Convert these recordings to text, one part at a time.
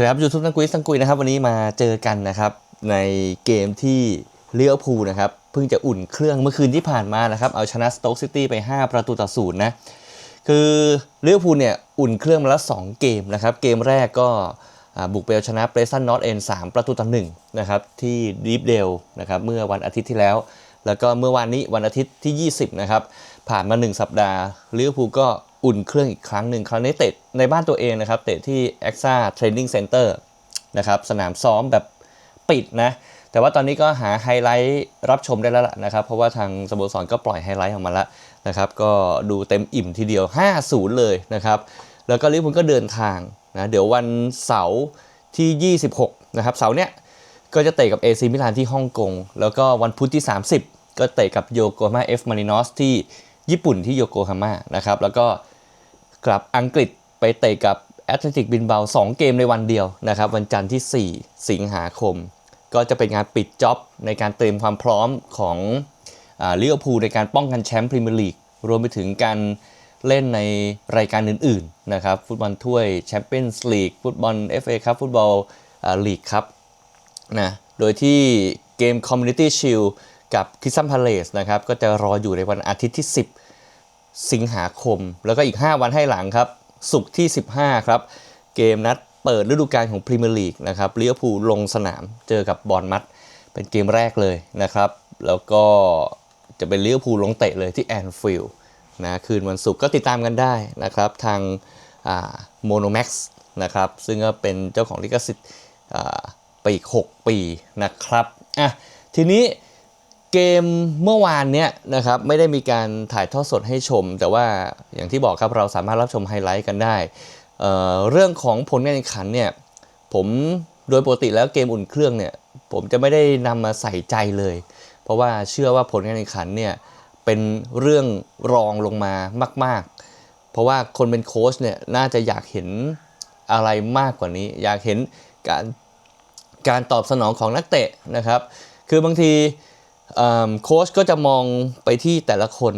สวัสดีครับยูทูบทั้งกุยทั้งกุยนะครับ วันนี้มาเจอกันนะครับ ในเกมที่เลี้ยวภูนะครับ เพิ่งจะอุ่นเครื่องเมื่อคืนที่ผ่านมานะครับ เอาชนะสโต๊กซิตี้ไป 5 ประตูต่อศูนย์นะ คือเลี้ยวภูเนี่ยอุ่นเครื่องมาแล้ว 2 เกมนะครับ เกมแรกก็บุกไปเอาชนะเปรซันนอตเอ็นสามประตูต่อหนึ่งนะครับที่ดีฟเดลนะครับเมื่อวันอาทิตย์ที่แล้ว แล้วก็เมื่อวานนี้วันอาทิตย์ที่ 20นะครับผ่านมา 1 สัปดาห์เลิเวอร์พูก็ อุ่นเครื่องอีกครั้งหนึ่งครั้งนี้เตะในบ้านตัวเองนะครับ เตะที่ a x a Training Center นะครับสนามซ้อมแบบปิดนะแต่ว่าตอนนี้ก็หาไฮไลท์รับชมได้แล้วล่ะนะครับ เพราะว่าทางสโมสรก็ปล่อยไฮไลท์ออกมาแล้วนะครับก็ดูเต็มอิ่มทีเดียว 5-0 เลยนะครับแล้วก็ลิเวอร์พูลก็เดินทางนะเดี๋ยววันเสาร์ที่ 26 นะครับเสาร์เนี้ยก็จะเตะกับเอซีมิลานที่ฮ่องกงแล้วก็วันพุธที่ 30 ก็เตะกับโยโกฮาม่าเอฟมารินอสที่ ญี่ปุ่นที่โยโกฮาม่านะครับแล้วก็กลับอังกฤษไปเตะกับแอตเลติกบินเบา 2 เกมในวันเดียวนะครับวันจันทร์ที่ 4 สิงหาคม ก็จะเป็นงานปิดจ็อบในการเตรียมความพร้อมของลิเวอร์พูลในการป้องกันแชมป์พรีเมียร์ลีกรวมไปถึงการเล่นในรายการอื่นๆนะครับฟุตบอลถ้วยแชมเปี้ยนส์ลีกฟุตบอล FA ครับฟุตบอลลีกครับนะโดยที่เกม Community Shield กับ c r i s t a l Palace นะครับก็จะรออยู่ในวันอาทิตย์ที่ 10 สิงหาคม แล้วก็อีก 5 วันให้หลังครับศุกร์ที่ 15 ครับ เกมนัดเปิดฤดูกาลของพรีเมียร์ลีกนะครับเลิเวอร์พูลลงสนามเจอกับบอร์นมัดเป็นเกมแรกเลยนะครับ แล้วก็จะเป็นเลิเวอร์พูลลงเตะเลยที่แอนฟิลด์นะคืนวันศุกร์ก็ติดตามกันได้นะครับทางโมโนแม็กซ์นะครับซึ่งก็เป็นเจ้าของลิขสิทธิ์ไปอีก 6 ปีนะครับอะทีนี้ เกมเมื่อวานเนี้ยนะครับไม่ได้มีการถ่ายทอดสดให้ชม แต่ว่าอย่างที่บอกครับเราสามารถรับชมไฮไลท์กันได้เเรื่องของผลการแข่งขันเนี่ยผมโดยปกติแล้วเกมอุ่นเครื่องเนี่ยผมจะไม่ได้นำมาใส่ใจเลย เพราะว่าเชื่อว่าผลการแข่งขันเนี่ยเป็นเรื่องรองลงมามาก ๆ เพราะว่าคนเป็นโค้ชเนี่ยน่าจะอยากเห็นอะไรมากกว่านี้ อยากเห็นการการตอบสนองของนักเตะนะครับ คือบางที โค้ชก็จะมองไปที่แต่ละคน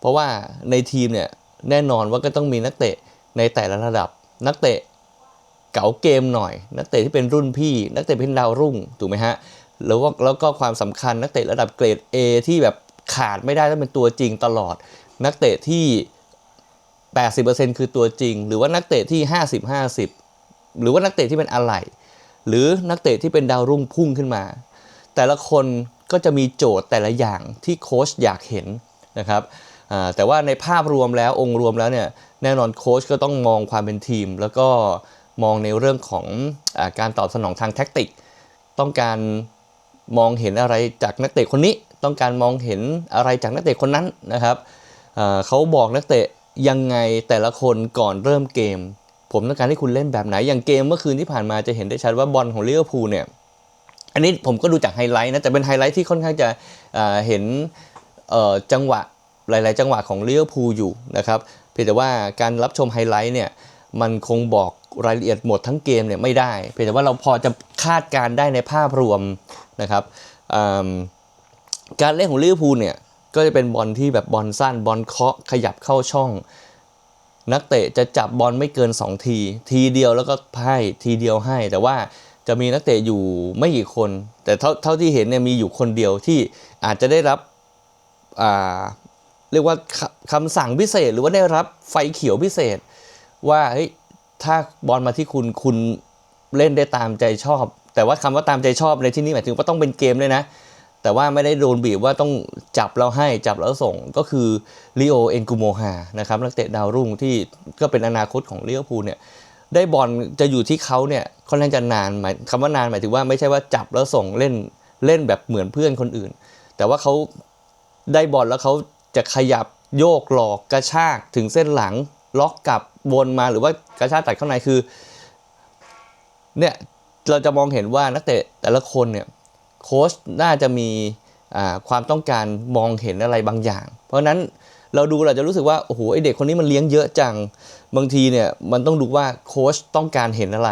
เพราะว่าในทีมเนี่ยแน่นอนว่าก็ต้องมีนักเตะในแต่ละระดับ นักเตะเก๋าเกมหน่อย นักเตะที่เป็นรุ่นพี่ นักเตะเป็นดาวรุ่งถูกไหมฮะแล้วก็แล้วก็ความสำคัญนักเตะระดับเกรด A ที่แบบขาดไม่ได้ต้องเป็นตัวจริงตลอด นักเตะที่ 80%คือตัวจริง หรือว่านักเตะที่ 50-50 หรือว่านักเตะที่เป็นอะไรหรือนักเตะที่เป็นดาวรุ่งพุ่งขึ้นมา แต่ละคน ก็จะมีโจทย์แต่ละอย่างที่โค้ชอยากเห็นนะครับแต่ว่าในภาพรวมแล้วองค์รวมแล้วเนี่ยแน่นอนโค้ชก็ต้องมองความเป็นทีม แล้วก็มองในเรื่องของอการตอบสนองทางแท็กติก ต้องการมองเห็นอะไรจากนักเตะคนนี้ ต้องการมองเห็นอะไรจากนักเตะคนนั้นนะครับเขาบอกนักเตะยังไงแต่ละคนก่อนเริ่มเกม ผมต้องการให้คุณเล่นแบบไหนอย่างเกมเมื่อคืนที่ผ่านมาจะเห็นได้ชัดว่าบอลของลิเวอร์พูลเนี่ย อันนี้ผมก็ดูจากไฮไลท์นะแต่เป็นไฮไลท์ที่ค่อนข้างจะเห็นจังหวะหลาย ๆ จังหวะของเลิเวพูอยู่นะครับเพียงแต่ว่าการรับชมไฮไลท์เนี่ยมันคงบอกรายละเอียดหมดทั้งเกมเนี่ยไม่ได้ เพียงแต่ว่าเราพอจะคาดการได้ในภาพรวมนะครับการเล่นของลิเวอร์พูลเนี่ยก็จะเป็นบอลที่แบบบอลสั้นบอลเคาะขยับเข้าช่อง นักเตะจะจับบอลไม่เกิน 2 ที ทีเดียวแล้วก็ให้ทีเดียวให้ แต่ว่า จะมีนักเตะอยู่ไม่กี่คน แต่เท่าเท่าที่เห็นเนี่ยมีอยู่คนเดียวที่อาจจะได้รับเรียกว่าคำสั่งพิเศษ หรือว่าได้รับไฟเขียวพิเศษ ว่าเฮ้ยถ้าบอลมาที่คุณคุณเล่นได้ตามใจชอบ แต่ว่าคำว่าตามใจชอบในที่นี้หมายถึงว่าต้องเป็นเกมเลยนะ แต่ว่าไม่ได้โดนบีบว่าต้องจับแล้วให้จับแล้วส่งก็คือลิโอเอนกูโมฮานะครับนักเตะดาวรุ่งที่ก็เป็นอนาคตของเลิเวพูลเนี่ย ได้บอลจะอยู่ที่เขาเนี่ยค่อนข้างจะนานหมายคำว่านานหมายถึงว่าไม่ใช่ว่าจับแล้วส่งเล่นเล่นแบบเหมือนเพื่อนคนอื่น แต่ว่าเขาได้บอลแล้วเขาจะขยับโยกหลอกกระชากถึงเส้นหลังล็อกกลับวนมาหรือว่ากระชากตัดข้าในคือเนี่ยเราจะมองเห็นว่านักเตะแต่ละคนเนี่ยโค้ชน่าจะมีความต้องการมองเห็นอะไรบางอย่าง เพราะนั้น เราดูเราจะรู้สึกว่าโอ้โหไอเด็กคนนี้มันเลี้ยงเยอะจัง บางทีเนี่ยมันต้องดูว่าโค้ชต้องการเห็นอะไร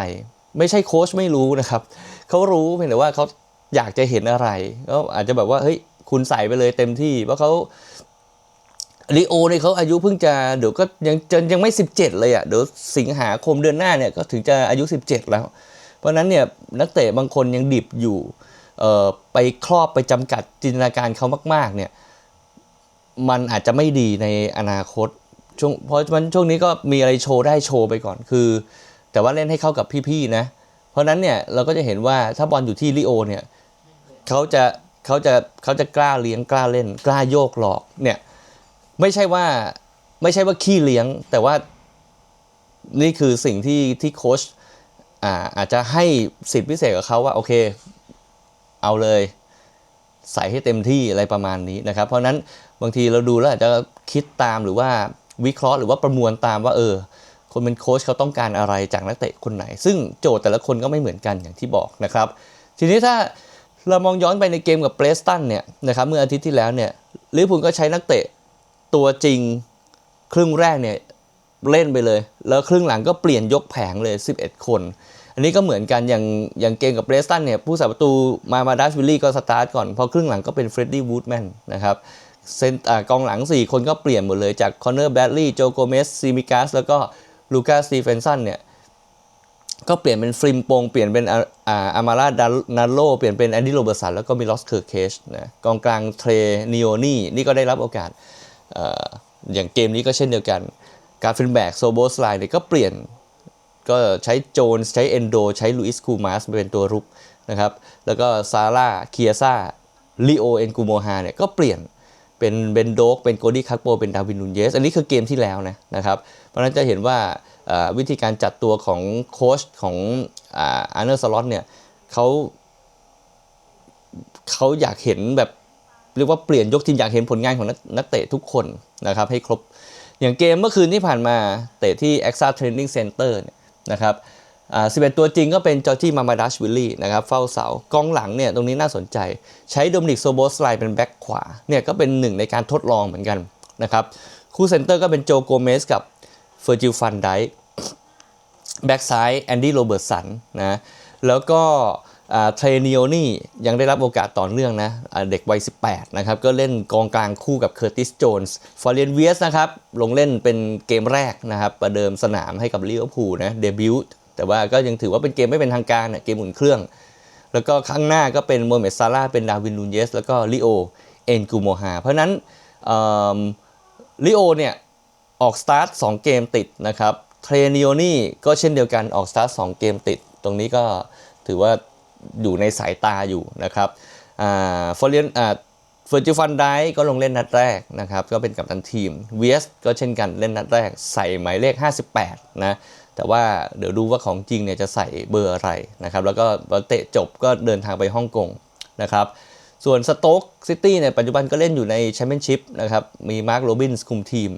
ไม่ใช่โค้ชไม่รู้นะครับเขารู้เพียงแต่ว่าเขาอยากจะเห็นอะไรก็อาจจะแบบว่าเฮ้ยคุณใส่ไปเลยเต็มที่เพราะเขาลีโอเนี่ยเขาอายุเพิ่งจะเดี๋ยวก็ยังจนยังไม่ 17 เลยอะ่ะเดี๋ยวสิงหาคมเดือนหน้าเนี่ยก็ถึงจะอายุ 17 แล้ว เพราะนั้นเนี่ยนักเตะบางคนยังดิบอยู่เอ่อไปครอบไปจำกัดจินตนาการเขามาก ๆ เนี่ย มันอาจจะไม่ดีในอนาคตช่วงเพราะมันช่วงนี้ก็มีอะไรโชว์ได้โชว์ไปก่อนคือ แต่ว่าเล่นให้เข้ากับพี่ๆนะ เพราะนั้นเนี่ยเราก็จะเห็นว่าถ้าบอลอยู่ที่ลิโอเนี่ยเขาจะเขาจะเขาจะกล้าเลี้ยงกล้าเล่น กล้าโยกหลอกเนี่ยไม่ใช่ว่าไม่ใช่ว่าขี้เลี้ยง แต่ว่านี่คือสิ่งที่ที่โค้ชอ่าอาจจะให้สิทธิพิเศษกับเขาว่าโอเค เอาเลย ใส่ให้เต็มที่อะไรประมาณนี้นะครับ เพราะนั้น บางทีเราดูแล้วอาจจะคิดตามหรือว่าวิเคราะห์หรือว่าประมวลตามว่าเออ คนเป็นโค้ชเขาต้องการอะไรจากนักเตะคนไหน ซึ่งโจทย์แต่ละคนก็ไม่เหมือนกันอย่างที่บอกนะครับ ทีนี้ถ้าเรามองย้อนไปในเกมกับเบรสตันเนี่ยนะครับเมื่ออาทิตย์ที่แล้วเนี่ยลิเวอร์พูลก็ใช้นักเตะตัวจริงครึ่งแรกเนี่ยเล่นไปเลย แล้วครึ่งหลังก็เปลี่ยนยกแผงเลย 11 คน อันนี้ก็เหมือนกันอย่างอย่างเกมกับเบรสตันเนี่ยผู้สาประตูมามาดัชวิลลี่ก็สตาร์ทก่อน พอครึ่งหลังก็เป็นเฟรดดี้วูดแมนนะครับ เซนกองหลัง 4 คนก็เปลี่ยนหมดเลยจากคอนเนอร์แบดลีย์โจโกเมสซีมิกัสแล้วก็ลูกาสตีเฟนสันเนี่ย ก็เปลี่ยนเป็นฟริมโปง เปลี่ยนเป็นอาอาอามารานาโลเปลี่ยนเป็นแอนดี้โรเบอร์สันแล้วก็มีลอสเคอร์เคชนะกองกลางเทรนิโอนี่นี่ก็ได้รับโอกาสออย่างเกมนี้ก็เช่นเดียวกัน การฟินแบกโซโบสไลน์เนี่ยก็เปลี่ยนก็ใช้โจนใช้เอนโด ใช้ลุอิสคูมาสเป็นตัวรุกนะครับ แล้วก็ซาร่าเคียซ่าลิโอเอนกูโมฮาเนี่ยก็เปลี่ยน เป็นเบนโดกเป็นโกดี้คักโปเป็นดาวินนูนเยส อันนี้คือเกมที่แล้วนะนะครับ เพราะฉะนั้นจะเห็นว่าวิธีการจัดตัวของโค้ชของอาร์เนอร์สล็อตเนี่ยเขาเขาอยากเห็นแบบเรียกว่าเปลี่ยนยกทีมอยากเห็นผลงานของนักเตะทุกคนนะครับให้ครบ อย่างเกมเมื่อคืนที่ผ่านมาเตะที่ a x a Training Center เนี่ยนะครับ อ่า11ตัวจริงก็เป็นจอร์จี้มามาดัชวิลลี่นะครับเฝ้าเสากองหลังเนี่ยตรงนี้น่าสนใจ ใช้โดมินิกโซโบสไลเป็นแบ็คขวาเนี่ยก็เป็นหนึ่งในการทดลองเหมือนกันนะครับคู่เซนเตอร์ก็เป็นโจโกเมสกับเฟอร์จิลฟันไดแบ็กซ้ายแอนดี้โรเบิร์ตสันนะแล้วก็เทรนิโอนี่ยังได้รับโอกาสต่อเนื่องนะเด็กวัย 18 นะครับ ก็เล่นกองกลางคู่กับเคอร์ติสโจนส์ฟอร์เรนเวียสนะครับ ลงเล่นเป็นเกมแรกนะครับ ประเดิมสนามให้กับลิเวอร์พูลนะเดบิวต์ แต่ว่าก็ยังถือว่าเป็นเกมไม่เป็นทางการนะเกมอุ่นเครื่อง แล้วก็ข้างหน้าก็เป็นโมเมดซาร่าเป็นดาวินนูนเยส แล้วก็ลิโอเอ็นกูโมฮาเพราะนั้นลิโอเนี่ยออกสตาร์ท2เกมติดนะครับเทรนิโอนี่ก็เช่นเดียวกันออกสตาร์ท2เกมติด ตรงนี้ก็ถือว่าอยู่ในสายตาอยู่นะครับฟอร์เรียนเฟอร์จิฟันไดก็ลงเล่นนัดแรกนะครับ ก็เป็นกัปตันทีมเวสก็เช่นกันเล่นนัดแรก ใส่หมายเลข 58 นะ แต่ว่าเดี๋ยวดูว่าของจริงเนี่ยจะใส่เบอร์อะไรนะครับ แล้วก็เตะจบก็เดินทางไปฮ่องกงนะครับ ส่วนสโต๊กซิตี้เนี่ยปัจจุบันก็เล่นอยู่ในแชมเปี้ยนชิพนะครับ มีมาร์คโรบินส์คุมทีม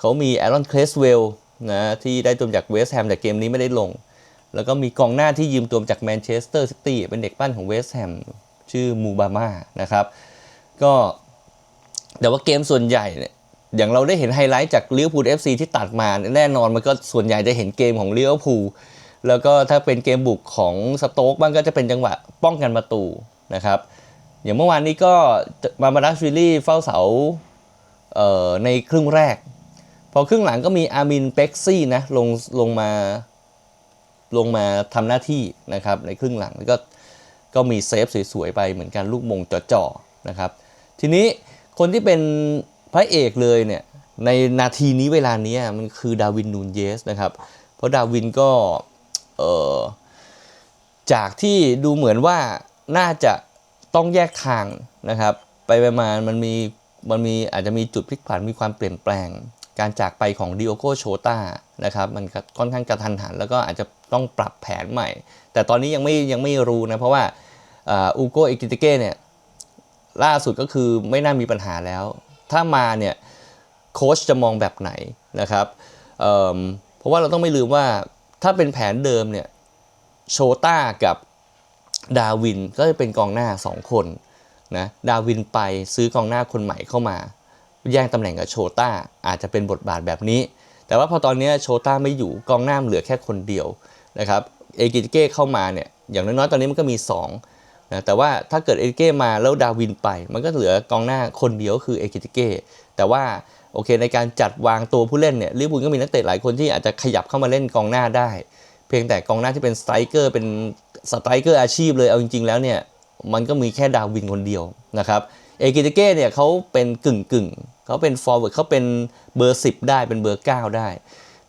เขามีแอรอนเคลสเวลนะที่ได้ตัวมาจากเวสต์แฮมแต่เกมนี้ไม่ได้ลง แล้วก็มีกองหน้าที่ยืมตัวมาจากแมนเชสเตอร์ซิตี้เป็นเด็กปั้นของเวสต์แฮมชื่อมูบาม่านะครับ ก็แต่ว่าเกมส่วนใหญ่เนี่ย อย่างเราได้เห็นไฮไลท์จากลิเวอร์พูลเอฟซีที่ตัดมาแน่นอนมันก็ส่วนใหญ่จะเห็นเกมของลิเวอร์พูลแล้วก็ถ้าเป็นเกมบุกของสโต๊กบ้างก็จะเป็นจังหวะป้องกันประตูนะครับ อย่างเมื่อวานนี้ก็มามาดัชวิลลี่เฝ้าเสาเอ่อในครึ่งแรก พอครึ่งหลังก็มีอามินเป็กซี่นะลงลงมาลงมาทำหน้าที่นะครับในครึ่งหลังแล้วก็ก็มีเซฟสวยๆไปเหมือนกันลูกมงจ่อๆนะครับ ทีนี้คนที่เป็น พระเอกเลยเนี่ยในนาทีนี้เวลานี้มันคือดาวินนูนเยสนะครับ เพราะดาวินก็เออจากที่ดูเหมือนว่าน่าจะต้องแยกทางนะครับ ไปไปมามันมีมันมีอาจจะมีจุดพลิกผันมีความเปลี่ยนแปลง การจากไปของดิโอโกโชตานะครับมันก็ค่อนข้างกระทันหัน แล้วก็อาจจะต้องปรับแผนใหม่ แต่ตอนนี้ยังไม่ยังไม่รู้นะ เพราะว่าอูโกเอกิติเก้เนี่ยล่าสุดก็คือไม่น่ามีปัญหาแล้ว ถ้ามาเนี่ยโค้ชจะมองแบบไหนนะครับเเพราะว่าเราต้องไม่ลืมว่าถ้าเป็นแผนเดิมเนี่ยโชต้ากับดาวินก็จะเป็นกองหน้า 2 คนนะดาวินไปซื้อกองหน้าคนใหม่เข้ามา แย่งตำแหน่งกับโชต้าอาจจะเป็นบทบาทแบบนี้ แต่ว่าพอตอนนี้โชต้าไม่อยู่กองหน้าเหลือแค่คนเดียวนะครับเอกิเก้เข้ามาเนี่ยอย่างน้อยๆตอนนี้มันก็มี 2 นะแต่ว่าถ้าเกิดเอกิเก้มาแล้วดาวินไป มันก็เหลือกองหน้าคนเดียวคือเอกิเก้แต่ว่าโอเคในการจัดวางตัวผู้เล่นเนี่ยลิเวอร์พูลก็มีนักเตะหลายคนที่อาจจะขยับเข้ามาเล่นกองหน้าได้ เพียงแต่กองหน้าที่เป็นสไตรเกอร์เป็นสไตรเกอร์อาชีพเลยเอาจริงๆแล้วเนี่ยมันก็มีแค่ดาวินคนเดียวนะครับเอกิติเก้เนี่ยเขาเป็นกึ่งกึ่งเขาเป็นฟอร์เวิร์ดเขาเป็นเบอร์ 10 ได้เป็นเบอร์ 9 ได้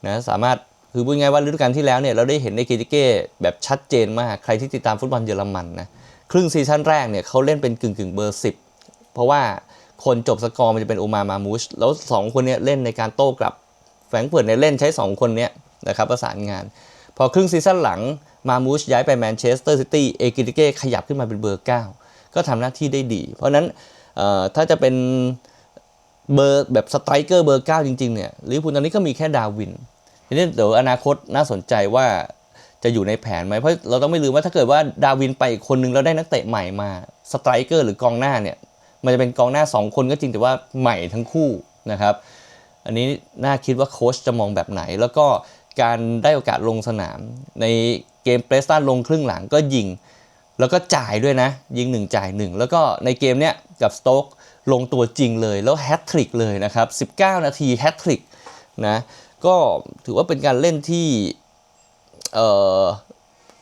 นะสามารถคือพูดง่ายว่าฤดูกาลที่แล้วเนี่ยเราได้เห็นเอกิติเก้แบบชัดเจนมากใครที่ติดตามฟุตบอลเยอรมันนะ ครึ่งซีซั่นแรกเนี่ยเขาเล่นเป็นกึ่งกึ่งเบอร์10เพราะว่าคนจบสกอร์มันจะเป็นโอมามามูชแล้วสองคนเนี้เล่นในการโต้กลับแฟรงเฟิร์ตเนี่ยเล่นใช้ 2 คนเนี้ยนะครับประสานงาน พอครึ่งซีซั่นหลังมามูชย้ายไปแมนเชสเตอร์ซิตี้เอกิติเก้ขยับขึ้นมาเป็นเบอร์ 9 ก็ทำหน้าที่ได้ดี เพราะนั้นถ้าจะเป็นเบอร์แบบสไตรเกอร์เบอร์ 9 จริง ๆ เนี่ยลิเวอร์พูลตอนนี้ก็มีแค่ดาวินทีนี้เดี๋ยวอนาคตน่าสนใจว่า จะอยู่ในแผนไหมเพราะเราต้องไม่ลืมว่าถ้าเกิดว่าดาวินไปอีกคนนึงแล้วได้นักเตะใหม่มาสไตรเกอร์หรือกองหน้าเนี่ยมันจะเป็นกองหน้า 2 คนก็จริงแต่ว่าใหม่ทั้งคู่นะครับ อันนี้น่าคิดว่าโค้ชจะมองแบบไหน แล้วก็การได้โอกาสลงสนาม ในเกมเปรสตันลงครึ่งหลังก็ยิง แล้วก็จ่ายด้วยนะ ยิง 1 จ่าย 1 แล้วก็ในเกมเนี้ยกับสโต๊กลงตัวจริงเลยแล้วแฮตทริกเลยนะครับ 19 นาทีแฮตทริกนะก็ถือว่าเป็นการเล่นที่ เออ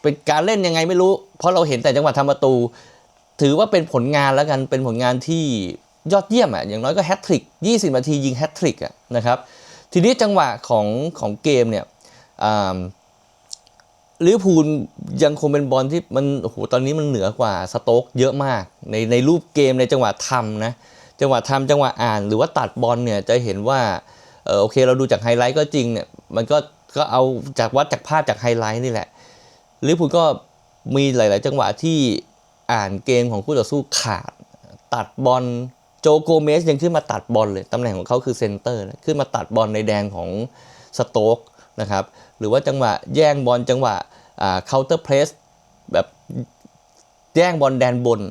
เป็นการเล่นยังไงไม่รู้ เพราะเราเห็นแต่จังหวะทำประตู ถือว่าเป็นผลงานแล้วกันเป็นผลงานที่ยอดเยี่ยมอะอย่างน้อยก็แฮตทริก 20 นาทียิงแฮตทริกอะนะครับทีนี้จังหวะของของเกมเนี่ยอ่าลิเวอร์พูลยังคงเป็นบอลที่มันโอ้โหตอนนี้มันเหนือกว่าสโต๊กเยอะมากในในรูปเกมในจังหวะทำนะจังหวะทำจังหวะอ่าน หรือว่าตัดบอลเนี่ยจะเห็นว่าเออโอเคเราดูจากไฮไลท์ก็จริงเนี่ยมันก็ ก็เอาจากวัดจากภาพจากไฮไลท์นี่แหละลิเวอร์พูลก็มีหลาย ๆ จังหวะที่อ่านเกมของคู่ต่อสู้ขาด ตัดบอลโจโกเมสยังขึ้นมาตัดบอลเลย ตำแหน่งของเขาคือเซนเตอร์นะขึ้นมาตัดบอลในแดงของสโต๊กนะครับ หรือว่าจังหวะแย่งบอลจังหวะเคาน์เตอร์เพรสแบบแย่งบอลแดนบน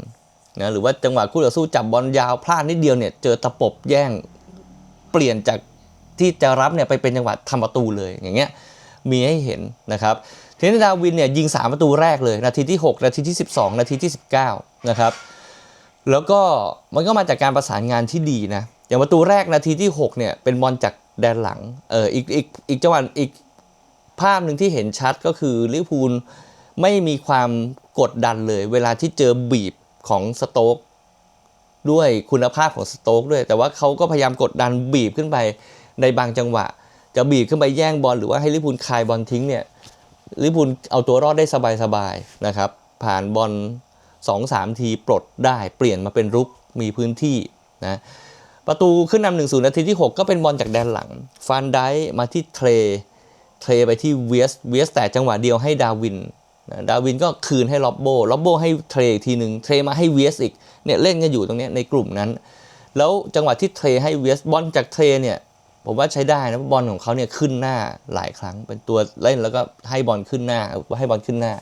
นะหรือว่าจังหวะคู่ต่อสู้จับบอลยาวพลาดนิดเดียวเนี่ยเจอตะปบแย่งเปลี่ยนจาก ที่จะรับเนี่ยไปเป็นจังหวะทำประตูเลยอย่างเงี้ยมีให้เห็นนะครับทีนี้ดาวินเนี่ยยิง 3 ประตูแรกเลย นาทีที่ 6 นาทีที่ 12 นาทีที่ 19 นะครับ แล้วก็มันก็มาจากการประสานงานที่ดีนะ อย่างประตูแรกนาทีที่ 6 เนี่ยเป็นบอลจากแดนหลัง เอออีกอีกอีกจังหวะอีกภาพหนึ่งที่เห็นชัดก็คือลิเวอร์พูลไม่มีความกดดันเลย เวลาที่เจอบีบของสโต๊กด้วยคุณภาพของสโต๊กด้วย แต่ว่าเขาก็พยายามกดดันบีบขึ้นไป ในบางจังหวะ จะบีบขึ้นไปแย่งบอลหรือว่าให้ลิพูลคายบอลทิ้งเนี่ยลิพูลเอาตัวรอดได้สบายๆนะครับผ่านบอลสองสามทีปลดได้เปลี่ยนมาเป็นรุกมีพื้นที่นะประตูขึ้นนำหนึ่งศูนย์นาทีที่ 6 ก็เป็นบอลจากแดนหลังฟานไดมาที่เทรเทรไปที่เวสเวสแต่จังหวะเดียวให้ดาวินนะดาวินก็คืนให้ล็อบโบล็อบโบให้เทรอีกทีหนึ่งเทรมาให้เวสอีกเนี่ยเล่นกันอยู่ตรงนี้ในกลุ่มนั้น แล้วจังหวะที่เทรให้เวสบอลจากเทรเนี่ย ผมว่าใช้ได้นะบอลของเขาเนี่ยขึ้นหน้าหลายครั้ง เป็นตัวเล่นแล้วก็ให้บอลขึ้นหน้าให้บอลขึ้นหน้า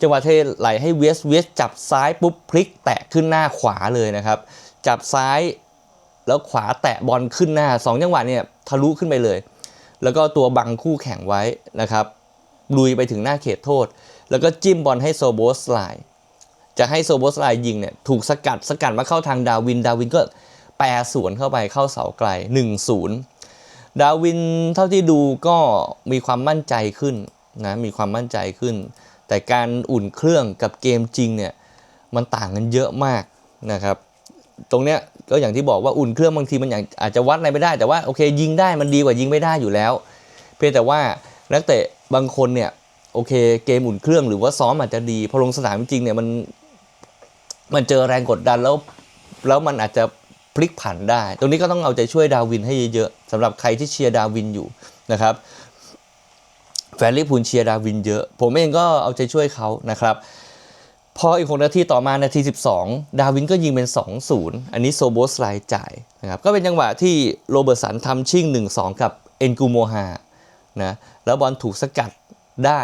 จังหวะเทไหลให้เวสเวสจับซ้ายปุ๊บพลิกแตะขึ้นหน้าขวาเลยนะครับ จับซ้ายแล้วขวาแตะบอลขึ้นหน้า 2 จังหวะเนี่ยทะลุขึ้นไปเลย แล้วก็ตัวบังคู่แข่งไว้นะครับลุยไปถึงหน้าเขตโทษ แล้วก็จิ้มบอลให้โซโบสไลจะให้โซโบสไลยิงเนี่ยถูกสกัดสกัดมาเข้าทางดาวินดาวินก็แปรสวนเข้าไปเข้าเสาไกล 1-0 ดาวินเท่าที่ดูก็มีความมั่นใจขึ้นนะมีความมั่นใจขึ้น แต่การอุ่นเครื่องกับเกมจริงเนี่ยมันต่างกันเยอะมากนะครับ ตรงเนี้ยก็อย่างที่บอกว่าอุ่นเครื่องบางทีมันอย่างอาจจะวัดอะไรไม่ได้แต่ว่าโอเคยิงได้มันดีกว่ายิงไม่ได้อยู่แล้ว เพียงแต่ว่านักเตะบางคนเนี่ยโอเคเกมอุ่นเครื่องหรือว่าซ้อมอาจจะดีพอลงสนามจริงเนี่ยมันมันเจอแรงกดดันแล้ว แล้วมันอาจจะ พลิกผันได้ ตรงนี้ก็ต้องเอาใจช่วยดาวินให้เยอะๆสำหรับใครที่เชียร์ดาวินอยู่นะครับแฟนลิพูลเชียร์ดาวินเยอะ ผมเองก็เอาใจช่วยเขานะครับ พออีก6นาทีต่อมานาที 12 ดาวินก็ยิงเป็น 2-0 อันนี้โซโบสไลจ่ายนะครับก็เป็นจังหวะที่โรเบิร์ตสันทำชิ่ง 1-2 กับเอ็นกูโมฮานะแล้วบอลถูกสกัดได้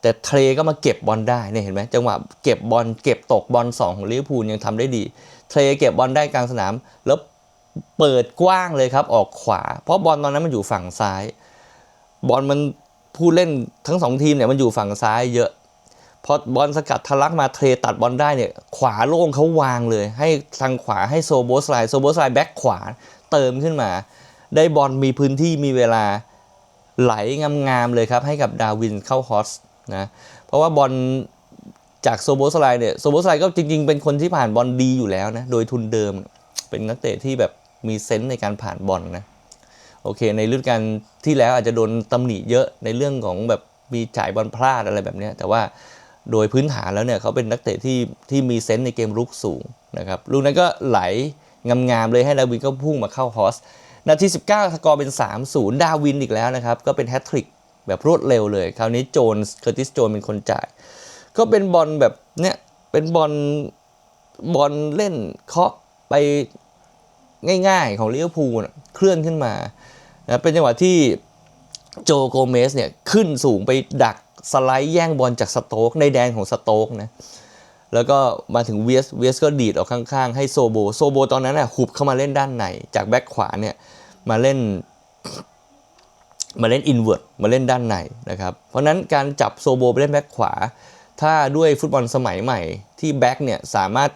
แต่เทรก็มาเก็บบอลได้เนี่ยเห็นไหมจังหวะเก็บบอลเก็บตกบอล2ของลิเวอร์พูลยังทำได้ดี เทรเก็บบอลได้กลางสนาม แล้วเปิดกว้างเลยครับออกขวา เพราะบอลตอนนั้นมันอยู่ฝั่งซ้าย บอลมันผู้เล่นทั้งสองทีมเนี่ยมันอยู่ฝั่งซ้ายเยอะ พอบอลสกัดทะลักมาเทรตัดบอลได้เนี่ยขวาโล่งเขาวางเลย ให้ทางขวาให้โซโบสไลโซโบสไลแบ็คขวาเติมขึ้นมา ได้บอลมีพื้นที่มีเวลาไหลงามๆเลยครับให้กับดาวินเข้าฮอสนะเพราะว่าบอล จากโซโบสไลเนี่ยโซโบสไลก็จริง ๆ เป็นคนที่ผ่านบอลดีอยู่แล้วนะ โดยทุนเดิมเป็นนักเตะที่แบบมีเซนส์ในการผ่านบอลนะโอเค ในฤดูกาลที่แล้วอาจจะโดนตำหนิเยอะในเรื่องของแบบมีจ่ายบอลพลาดอะไรแบบนี้แต่ว่าโดยพื้นฐานแล้วเนี่ยเขาเป็นนักเตะที่ที่มีเซนส์ในเกมรุกสูงนะครับลูกนั้นก็ไหลงามๆเลยให้ดาวินก็พุ่งมาเข้าฮอสนาที 19 สกอร์เป็น 3-0 ดาวินอีกแล้วนะครับ ก็เป็นแฮตทริกแบบรวดเร็วเลย คราวนี้โจนส์เคอร์ติสโจนเป็นคนจ่าย ก็เป็นบอลแบบเนี้ยเป็นบอลบอลเล่นเคาะไปง่ายๆของลิเวอร์พูลเคลื่อนขึ้นมานะเป็นจังหวะที่โจโกเมสเนี่ยขึ้นสูงไปดักสไลด์แย่งบอลจากสโต๊กในแดนของสโต๊กนะแล้วก็มาถึงเวสเวสก็ดีดออกข้างๆ ให้โซโบโซโบตอนนั้นน่ะหุบเข้ามาเล่นด้านในจากแบ็คขวาเนี่ยมาเล่นมาเล่นอินเว r ร์มาเล่นด้านในนะครับ เพราะนั้นการจับโซโบไปเล่นแบ็คขวา ถ้าด้วยฟุตบอลสมัยใหม่ที่แบ็คเนี่ยสามารถ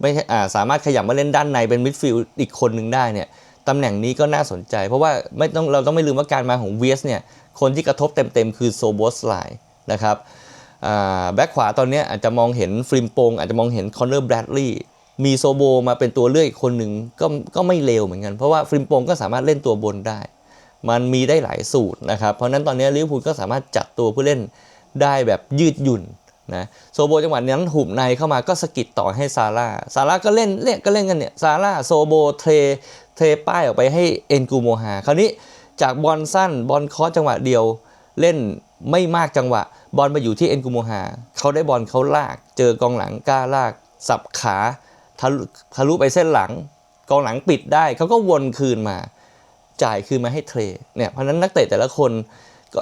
ไม่อ่าสามารถขยับมาเล่นด้านในเป็นมิดฟิลด์อีกคนหนึ่งได้เนี่ยตำแหน่งนี้ก็น่าสนใจ เพราะว่าไม่ต้องเราต้องไม่ลืมว่าการมาของเวสเนี่ยคนที่กระทบเต็มๆ คือโซโบสไลนะครับแบ็คขวาตอนนี้อาจจะมองเห็นฟริมโปงอาจจะมองเห็นคอนเนอร์แบรดลีย์มีโซโบมาเป็นตัวเลือกอีกคนหนึ่งก็ก็ไม่เลวเหมือนกัน เพราะว่าฟริมโปงก็สามารถเล่นตัวบนได้ มันมีได้หลายสูตรนะครับ เพราะนั้นตอนนี้ลิเวอร์พูลก็สามารถจัดตัวผู้เล่น ได้แบบยืดหยุ่นนะโซโบจังหวะนั้นหุบในเข้ามาก็สกิดต่อให้ซาร่าซาร่าก็เล่นเล่นก็เล่นกันเนี่ยซาร่าโซโบเทเทป้ายออกไปให้เอ็นกูโมฮาคราวนี้จากบอลสั้นบอลคอสจังหวะเดียวเล่นไม่มากจังหวะ บอลมาอยู่ที่เอ็นกูโมฮาเขาได้บอลเขาลาก เจอกองหลังกล้าลาก สับขาทะลุทะลุไปเส้นหลัง กองหลังปิดได้เขาก็วนคืนมา จ่ายคืนมาให้เทรเนี่ยเพราะนั้นนักเตะแต่ละคนก็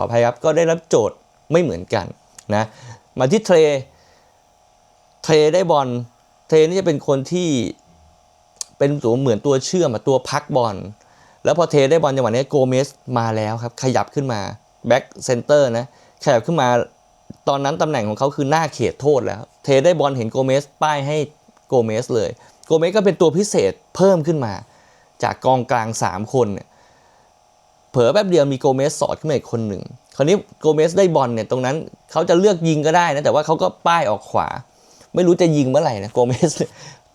ออภัยครับ ก็ได้รับโจทย์ไม่เหมือนกันนะมาที่เทรเทรได้บอลเทรนี่จะเป็นคนที่เป็นตัวเหมือนตัวเชื่อมตัวพักบอลแล้วพอเทได้บอลจังหวะนี้โกเมสมาแล้วครับ ขยับขึ้นมาแบ็กเซนเตอร์นะขยับขึ้นมาตอนนั้นตำแหน่งของเขาคือหน้าเขตโทษแล้ว เทได้บอลเห็นโกเมสป้ายให้โกเมสเลย โกเมสก็เป็นตัวพิเศษเพิ่มขึ้นมา จากกองกลาง 3 คนเนี่ย เผลอแป๊บเดียวมีโกเมสสอดขึ้นมาอีกคนหนึ่ง คราวนี้โกเมสได้บอลเนี่ยตรงนั้นเขาจะเลือกยิงก็ได้นะ แต่ว่าเขาก็ป้ายออกขวา ไม่รู้จะยิงเมื่อไหร่นะโกเมส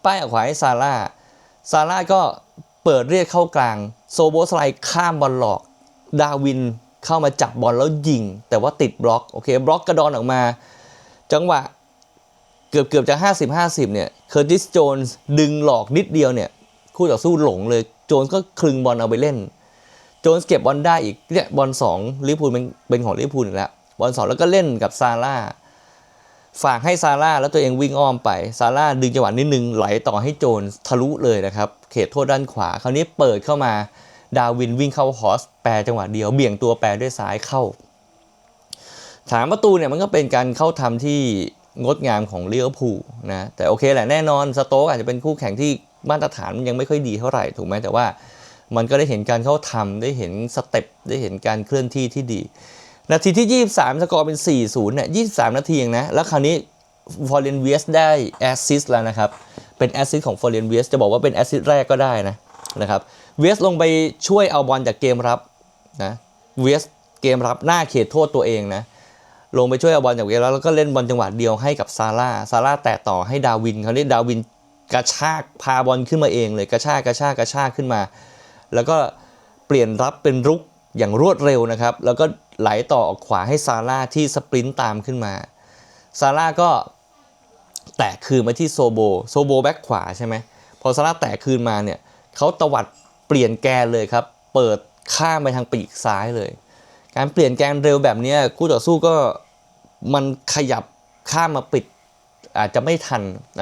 ป้ายออกขวาให้ซาร่าซาร่าก็เปิดเรียกเข้ากลาง โซโบสไลข้ามบอลหลอก ดาวินเข้ามาจับบอลแล้วยิง แต่ว่าติดบล็อกโอเคบล็อกกระดอนออกมา จังหวะเกือบเกือบจะ 50 50 เนี่ยเคอร์ติสโจนส์ดึงหลอกนิดเดียวเนี่ยคู่ต่อสู้หลงเลยโจนส์ก็คลึงบอลเอาไปเล่น โจนส์เก็บบอลได้อีกเนี่ยบอลสองลิเวอร์พูลเป็นเป็นของลิเวอร์พูลอีกแล้วบอลสองแล้วก็เล่นกับซาร่าฝากให้ซาร่าแล้วตัวเองวิ่งอ้อมไปซาร่าดึงจังหวะนิดนึงไหลต่อให้โจนทะลุเลยนะครับ เขตโทษด้านขวา คราวนี้เปิดเข้ามาดาวินวิ่งเข้าฮอสแปรจังหวะเดียวเบี่ยงตัวแปรด้วยซ้ายเข้าสามประตูเนี่ยมันก็เป็นการเข้าทำที่งดงามของลิเวอร์พูลนะแต่โอเคแหละแน่นอนสโต๊กอาจจะเป็นคู่แข่งที่มาตรฐานมันยังไม่ค่อยดีเท่าไหร่ถูกไหมแต่ว่า มันก็ได้เห็นการเข้าทำได้เห็นสเต็ปได้เห็นการเคลื่อนที่ที่ดี นาทีที่ 23 สกอร์เป็น 4-0เนี่ย23 นาทีเองนะ แล้วคราวนี้ฟอร์เรนเวียสได้แอสซิสต์แล้วนะครับ เป็นแอสซิสต์ของฟอร์เรนเวียสจะบอกว่าเป็นแอสซิสต์แรกก็ได้นะนะครับเวียสลงไปช่วยเอาบอลจากเกมรับนะเวียสเกมรับหน้าเขตโทษตัวเองนะลงไปช่วยเอาบอลจากเกมรับแล้วก็เล่นบอลจังหวะเดียวให้กับซาร่าซาร่าแตะต่อให้ดาวินเขาเรียกดาวินกระชากพาบอลขึ้นมาเองเลยกระชากกระชากกระชากขึ้นมา แล้วก็เปลี่ยนรับเป็นรุกอย่างรวดเร็วนะครับ แล้วก็ไหลต่อออกขวาให้ซาร่าที่สปรินต์ตามขึ้นมา ซาร่าก็แตะคืนมาที่โซโบ โซโบแบ็คขวาใช่ไหม พอซาร่าแตะคืนมาเนี่ยเขาตวัดเปลี่ยนแกนเลยครับ เปิดข้ามไปทางปีกซ้ายเลย การเปลี่ยนแกนเร็วแบบนี้คู่ต่อสู้ก็มันขยับข้ามมาปิดอาจจะไม่ทัน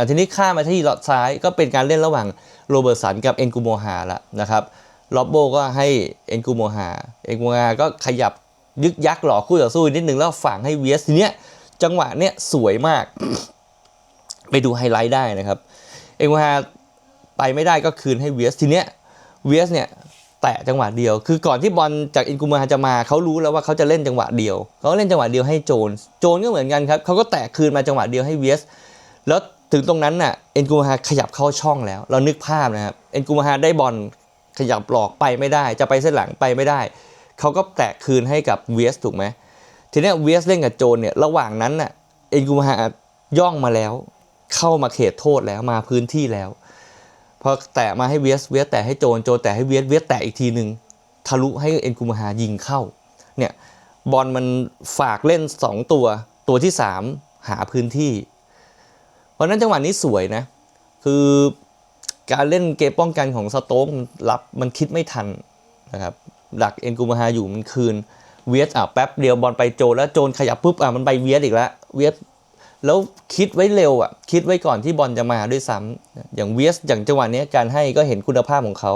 ทีนี้ข้ามมาที่ลอดซ้ายก็เป็นการเล่นระหว่างโรเบิร์ตสันกับเอ็นกูโมฮาละนะครับ ล็อบโบก็ให้เอ็นกูโมฮาเอ็นกูโมฮาก็ขยับยึกยักหลอกคู่ต่อสู้นิดนึงแล้วฝังให้เวียสทีเนี้ยจังหวะเนี้ยสวยมาก ไปดูไฮไลท์ได้นะครับ เอ็นกูโมฮาไปไม่ได้ก็คืนให้เวียสทีเนี้ยเวียสเนี่ยแตะจังหวะเดียว คือก่อนที่บอลจากอินกูโมฮาจะมาเขารู้แล้วว่าเขาจะเล่นจังหวะเดียว เขาเล่นจังหวะเดียวให้โจนส์โจนส์ก็เหมือนกันครับเขาก็แตะคืนมาจังหวะเดียวให้เวียสแล้วถึงตรงนั้นน่ะเอ็นกูมาฮาขยับเข้าช่องแล้ว เรานึกภาพนะครับเอ็นกูมาฮาได้บอล ขยับหลอกไปไม่ได้ จะไปเส้นหลังไปไม่ได้ เขาก็แตะคืนให้กับเวสถูกไหมทีนี้เวสเล่นกับโจนเนี่ยระหว่างนั้นน่ะเอ็นกูมาฮาย่องมาแล้ว เข้ามาเขตโทษแล้วมาพื้นที่แล้วพอแตะมาให้เวสเวสแตะให้โจนโจนแตะให้เวสเวสแตะอีกทีหนึ่งทะลุให้เอ็นกูมาฮายิงเข้าเนี่ยบอลมันฝากเล่น 2 ตัวตัวที่ 3 หาพื้นที่ เพราะฉะนั้นจังหวะนี้สวยนะ คือ การเล่นเกมป้องกันของสโต๊กมันรับมันคิดไม่ทันนะครับดักเอ็นกูมาฮาอยู่มันคืนเวียสอะแป๊บเดียวบอลไปโจแล้วโจนขยับปุ๊บอะมันไปเวียสอีกแล้วเวียสแล้วคิดไว้เร็วอะคิดไว้ก่อนที่บอลจะมาด้วยซ้ำอย่างเวียสอย่างจังหวะนี้การให้ก็เห็นคุณภาพของเขา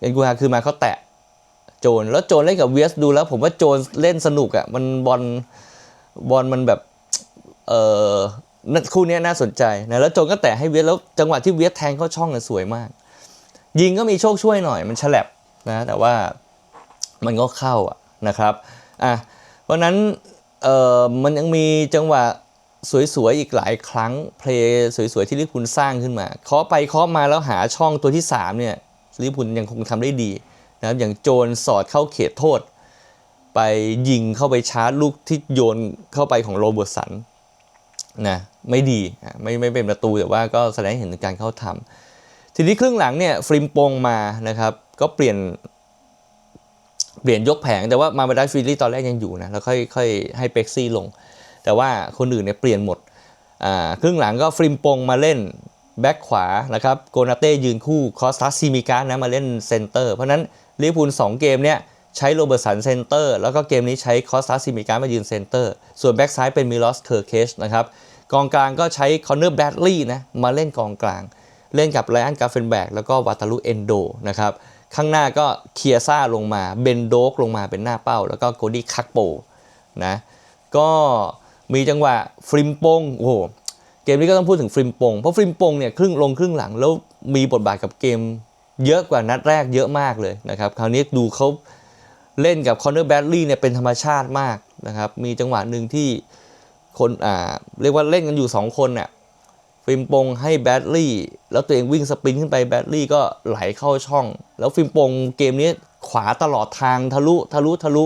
เอ็นกูมาฮาคือมาเขาแตะโจนแล้วโจนเล่นกับเวียสดูแล้ว ผมว่าโจนเล่นสนุกอะมันบอลบอลมันแบบเออนั่น คู่นี้น่าสนใจนะแล้วโจนก็แตะให้เวียสแล้วจังหวะที่เวียสแทงเข้าช่องเนี่ยสวยมาก ยิงก็มีโชคช่วยหน่อยมันฉลับนะแต่ว่ามันก็เข้าอะนะครับอะเพราะนั้นเออมันยังมีจังหวะสวยๆอีกหลายครั้งเพลย์สวยๆที่ลิเวอร์พูลสร้างขึ้นมาเคาะไปเคาะมาแล้วหาช่องตัวที่สามเนี่ยลิเวอร์พูลยังคงทำได้ดีนะครับอย่างโจนสอดเข้าเขตโทษ ไปยิงเข้าไปชาร์จลูกที่โยนเข้าไปของโรเบิร์ตสัน นะไม่ดีไม่ไม่เป็นประตูแต่ว่าก็แสดงให้เห็นถึงการเข้าทำทีนี้ครึ่งหลังเนี่ยฟริมโปงมานะครับก็เปลี่ยนเปลี่ยนยกแผงแต่ว่ามาบาดาฟิลลี่ตอนแรกยังอยู่นะแล้วค่อยค่อยให้เป็กซี่ลง แต่ว่าคนอื่นเนี่ยเปลี่ยนหมดอ่าครึ่งหลังก็ฟริมโปงมาเล่นแบ็คขวานะครับโกนาเต้ยืนคู่คอสตัสซิมิกานะมาเล่นเซนเตอร์เพราะฉะนั้นลิเวอร์พูล2เกมเนี่ย ใช้โรเบิร์ตสันเซนเตอร์แล้วก็เกมนี้ใช้คอสตัสซิมิกามายืนเซนเตอร์ส่วนแบ็กซ้ายเป็นมิลอสเคอร์เคชนะครับกองกลางก็ใช้คอนเนอร์แบดลีย์นะมาเล่นกองกลาง เล่นกับไลอันกาเฟนแบกแล้วก็วาตาลุเอนโดนะครับข้างหน้าก็เคียซ่าลงมาเบนโดกลงมาเป็นหน้าเป้า แล้วก็โกดี้คักโปนะก็มีจังหวะฟริมปงโอ้โหเกมนี้ก็ต้องพูดถึงฟริมปงเพราะฟริมปงเนี่ยครึ่งลงครึ่งหลังแล้วมีบทบาทกับเกมเยอะกว่านัดแรกเยอะมากเลยนะครับ คราวนี้ดูเขา เล่นกับคอนเนอร์แบดลี่เนี่ยเป็นธรรมชาติมากนะครับ มีจังหวะหนึ่งที่คนอ่าเรียกว่าเล่นกันอยู่ 2 คนน่ะฟิล์มปงให้แบดลี่ แล้วตัวเองวิ่งสปรินต์ขึ้นไปแบดลี่ก็ไหลเข้าช่อง แล้วฟิล์มปงเกมนี้ขวาตลอดทางทะลุทะลุทะลุ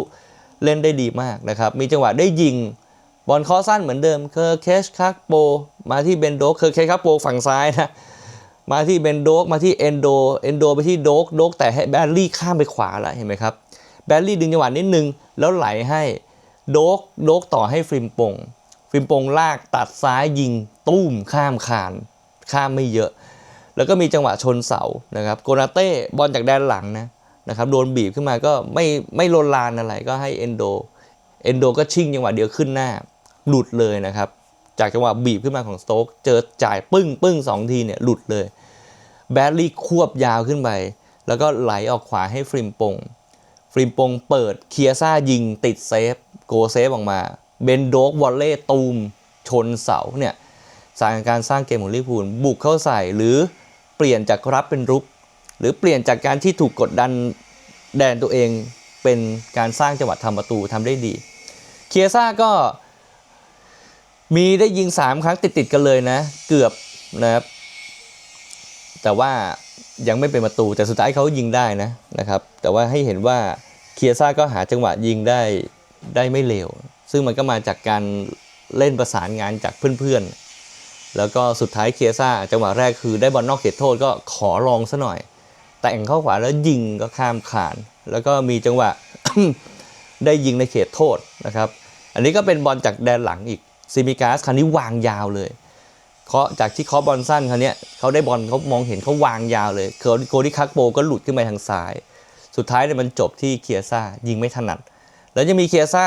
เล่นได้ดีมากนะครับ มีจังหวะได้ยิงบอลคอสั้นเหมือนเดิมเคอร์เคชคักโปมาที่เบนโดกเคอร์เคชคักโปฝั่งซ้ายนะมาที่เบนโดกมาที่เอนโดเอนโดไปที่โดกโดกแต่ให้แบดลี่ข้ามไปขวาแล้วเห็นไหมครับ แบดลี่ดึงจังหวะนิดนึง แล้วไหลให้โดกโดกต่อให้ฟิล์มปงฟิล์มปงลากตัดซ้ายยิงตุ้มข้ามคานข้ามไม่เยอะ แล้วก็มีจังหวะชนเสานะครับโกนาเต้บอลจากแดนหลังนะนะครับโดนบีบขึ้นมาก็ไม่ไม่ลนลานอะไรก็ให้เอนโดเอนโดก็ชิ่งจังหวะเดียวขึ้นหน้าหลุดเลยนะครับจากจังหวะบีบขึ้นมาของสโต๊กเจอจ่ายปึ้งปึ้งสองทีเนี่ยหลุดเลยแบดลี่ควบยาวขึ้นไป แล้วก็ไหลออกขวาให้ฟริมปง ริมปงเปิดเคียซ่ายิงติดเซฟ โกเซฟออกมาเบนโดกวอลเล่ตูมชนเสาเนี่ยสร้างการสร้างเกมของลิพูลบุกเข้าใส่หรือเปลี่ยนจากรับเป็นรุก หรือเปลี่ยนจากการที่ถูกกดดันแดนตัวเองเป็นการสร้างจังหวะทำประตูทำได้ดี เคียซ่าก็มีได้ยิง 3 ครั้งติด ๆ กันเลยนะ เกือบนะครับ แต่ว่ายังไม่เป็นประตูแต่สุดท้ายเขายิงได้นะนะครับ แต่ว่าให้เห็นว่าเคียซ่าก็หาจังหวะยิงได้ได้ไม่เลวซึ่งมันก็มาจากการเล่นประสานงานจากเพื่อนๆ แล้วก็สุดท้ายเคียซ่าจังหวะแรกคือได้บอลนอกเขตโทษก็ขอลองซะหน่อย แต่งเข้าขวาแล้วยิงก็ข้ามขาน แล้วก็มีจังหวะได้ยิงในเขตโทษนะครับ อันนี้ก็เป็นบอลจากแดนหลังอีกซิมิกาสครานี้วางยาวเลย เคาะจากที่เคาะบอลสั้นคราวเนี้ยเขาได้บอลเขามองเห็นเขาวางยาวเลยเคอร์โกดิคักโบก็หลุดขึ้นไปทางซ้าย สุดท้ายเนี่ยมันจบที่เคียซ่ายิงไม่ถนัด แล้วจะมีเคียซ่า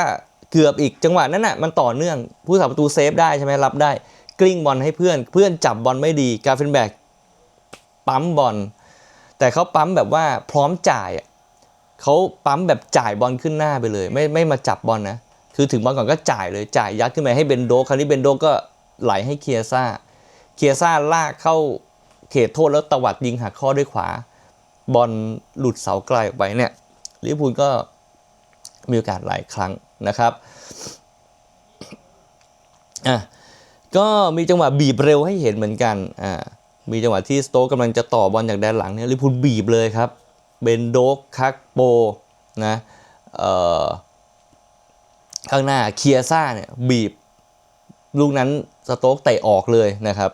เกือบอีกจังหวะนั้นน่ะมันต่อเนื่องผู้สาประตูเซฟได้ใช่ไหมรับได้ กลิ้งบอลให้เพื่อน เพื่อนจับบอลไม่ดีกาเฟนแบกปั๊มบอลแต่เขาปั๊มแบบว่าพร้อมจ่ายอะเขาปั๊มแบบจ่ายบอลขึ้นหน้าไปเลย ไม่ไม่มาจับบอลนะ คือถึงบอลก่อนก็จ่ายเลยจ่ายยัดขึ้นไปให้เบนโดคราวนี้เบนโดก็ไหลให้เคียซ่า เคียซ่าลากเข้าเขตโทษแล้วตวัดยิงหักข้อด้วยขวา บอลหลุดเสาไกลออกไปเนี่ยลิเวอร์พูลก็มีโอกาสหลายครั้งนะครับอะก็มีจังหวะบีบเร็วให้เห็นเหมือนกันอ่ามีจังหวะที่สโต๊กกำลังจะต่อบอลจากแดนหลังเนี่ยลิเวอร์พูลบีบเลยครับเบนโดกคักโปนะเอ่อข้างหน้าเคียซ่าเนี่ยบีบ ลูกนั้นสโต๊กเตะออกเลยนะครับ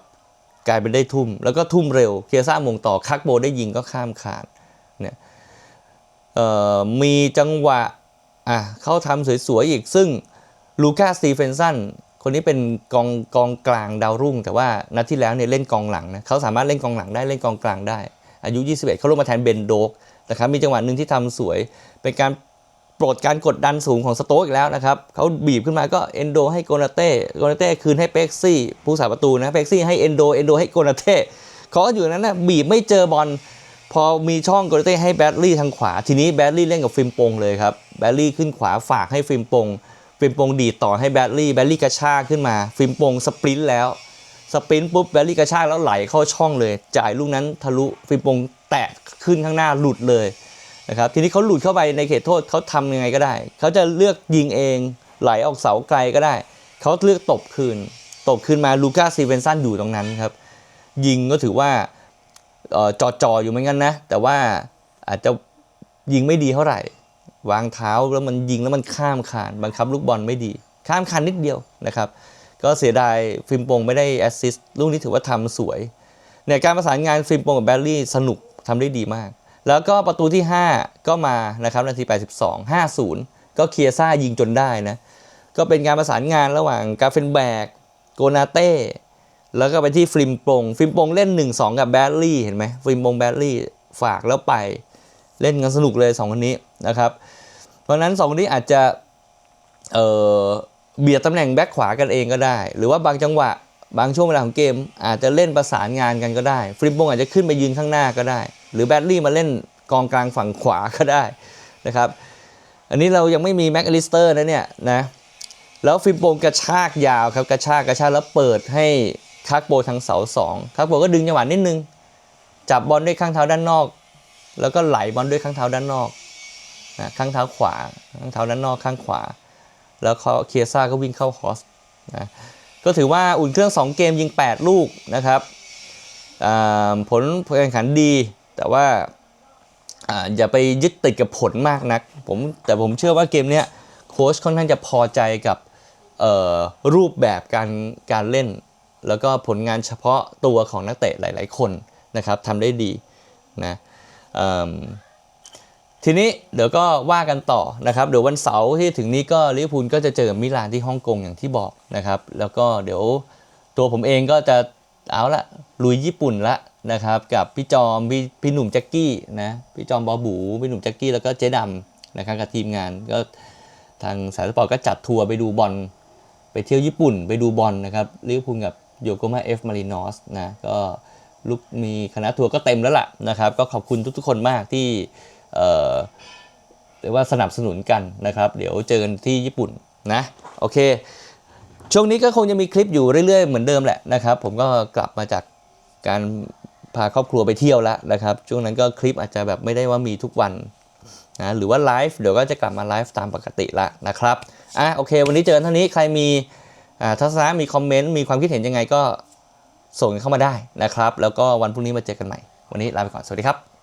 กลายเป็นได้ทุ่ม แล้วก็ทุ่มเร็ว เคียซ่ามงต่อคักโบได้ยิงก็ข้ามคานเนี่ยมีจังหวะอะเขาทำสวยๆอีกซึ่งลูกาสตีเฟนสันคนนี้เป็นกองกองกลางดาวรุ่ง แต่ว่านัดที่แล้วเนี่ยเล่นกองหลังนะเขาสามารถเล่นกองหลังได้เล่นกองกลางได้ อายุ 21 เขาลงมาแทนเบนโดกนะครับมีจังหวะหนึ่งที่ทำสวย เป็นการ ปลดการกดดันสูงของสโต๊กอีกแล้วนะครับเขาบีบขึ้นมาก็เอนโดให้โกนาเต้โกนาเต้คืนให้เป็กซี่ผู้สาประตูนะเป็กซี่ให้เอนโดเอนโดให้โกนาเต้เขาอยู่นั้นนะบีบไม่เจอบอลพอมีช่องโกนาเต้ให้แบดลี่ทางขวา ทีนี้แบดลี่เล่นกับฟิล์มปงเลยครับแบดลี่ขึ้นขวาฝากให้ฟิล์มปงฟิล์มปงดีดต่อให้แบดลี่แบดลี่กระชากขึ้นมาฟิล์มปงสปรินต์แล้วสปรินต์ปุ๊บแบลลี่กระชากแล้วไหลเข้าช่องเลย จ่ายลูกนั้นทะลุฟิมปงแตะขึ้นข้างหน้าหลุดเลย นะครับทีนี้เขาหลุดเข้าไปในเขตโทษเขาทำยังไงก็ได้ เขาจะเลือกยิงเองไหลออกเสาไกลก็ได้ เขาเลือกตบคืน ตบคืนมาลูก้าซีเวนซันอยู่ตรงนั้นครับ ยิงก็ถือว่าเอ่อจอจอๆอยู่เหมือนกันนะ แต่ว่าอาจจะยิงไม่ดีเท่าไหร่ วางเท้าแล้วมันยิงแล้วมันข้ามคานบังคับลูกบอลไม่ดี ข้ามคานนิดเดียวนะครับ ก็เสียดายฟิล์มปงไม่ได้แอสซิสต์ลูกนี้ถือว่าทำสวยเนี่ยการประสานงานฟิล์มปงกับแบลลี่สนุกทำได้ดีมาก แล้วก็ประตูที่ 5 ก็มานะครับนาที 82 50 ก็เคียซ่ายิงจนได้นะ ก็เป็นการประสานงานระหว่างกาเฟนแบกโกนาเต้แล้วก็ไปที่ฟิล์มโปงฟิล์มโปงเล่น 1-2 กับแบลลี่เห็นไหมฟิล์มโปงแบลลี่ฝากแล้วไปเล่นกันสนุกเลย2คนนี้นะครับ เพราะนั้น2คนนี้อาจจะเเบียดตำแหน่งแบ็คขวากันเองก็ได้ หรือว่าบางจังหวะ บางช่วงเวลาของเกมอาจจะเล่นประสานงานกันก็ได้ฟริมปงอาจจะขึ้นไปยืนข้างหน้าก็ได้ หรือแบดลี่มาเล่นกองกลางฝั่งขวาก็ได้นะครับ อันนี้เรายังไม่มีแม็กอลิสเตอร์นะเนี่ยนะแล้วฟิมโปงกระชากยาวครับกระชากกระชากแล้วเปิดให้คักโบทางเสาสองคักโบก็ดึงจังหวะนิดนึง จับบอลด้วยข้างเท้าด้านนอก แล้วก็ไหลบอลด้วยข้างเท้าด้านนอกนะข้างเท้าขวา ข้างเท้าด้านนอกข้างขวา แล้วเขาเคียซ่าก็วิ่งเข้าฮอสนะ ก็ถือว่าอุ่นเครื่อง 2 เกมยิง 8 ลูกนะครับผลการแข่งขันดี แต่ว่าอย่าไปยึดติดกับผลมากนักผมแต่ผมเชื่อว่าเกมเนี้ยโค้ชค่อนข้างจะพอใจกับรูปแบบการการเล่น แล้วก็ผลงานเฉพาะตัวของนักเตะหลาย ๆ คนนะครับทำได้ดีนะ ทีนี้เดี๋ยวก็ว่ากันต่อนะครับเดี๋ยววันเสาร์ที่ถึงนี้ก็ลิเวอร์พูลก็จะเจอมิลานที่ฮ่องกงอย่างที่บอกนะครับ แล้วก็เดี๋ยวตัวผมเองก็จะเอาละลุยญี่ปุ่นละนะครับ กับพี่จอมพี่พี่หนุ่มแจ็คกี้นะพี่จอมบอบูพี่หนุ่มแจ็คกี้แล้วก็เจ๊ดำนะครับกับทีมงานก็ทางสายสปอร์ตก็จัดทัวร์ไปดูบอลไปเที่ยวญี่ปุ่นไปดูบอลนะครับลิเวอร์พูลกับโยโกมาเอฟมารินอสนะก็ลุกมีคณะทัวร์ก็เต็มแล้วล่ะนะครับ ก็ขอบคุณทุกๆคนมากที่ เรียกว่าสนับสนุนกันนะครับ เดี๋ยวเจอกันที่ญี่ปุ่นนะโอเค ช่วงนี้ก็คงจะมีคลิปอยู่เรื่อยๆเหมือนเดิมแหละนะครับ ผมก็กลับมาจากการพาครอบครัวไปเที่ยวแล้วนะครับ ช่วงนั้นก็คลิปอาจจะแบบไม่ได้ว่ามีทุกวันนะหรือว่าไลฟ์เดี๋ยวก็จะกลับมาไลฟ์ตามปกติละนะครับอะโอเค วันนี้เจอกันเท่านี้ใครมีอ่าทัศนะมีคอมเมนต์มีความคิดเห็นยังไงก็ส่งเข้ามาได้นะครับ แล้วก็วันพรุ่งนี้มาเจอกันใหม่ วันนี้ลาไปก่อน สวัสดีครับ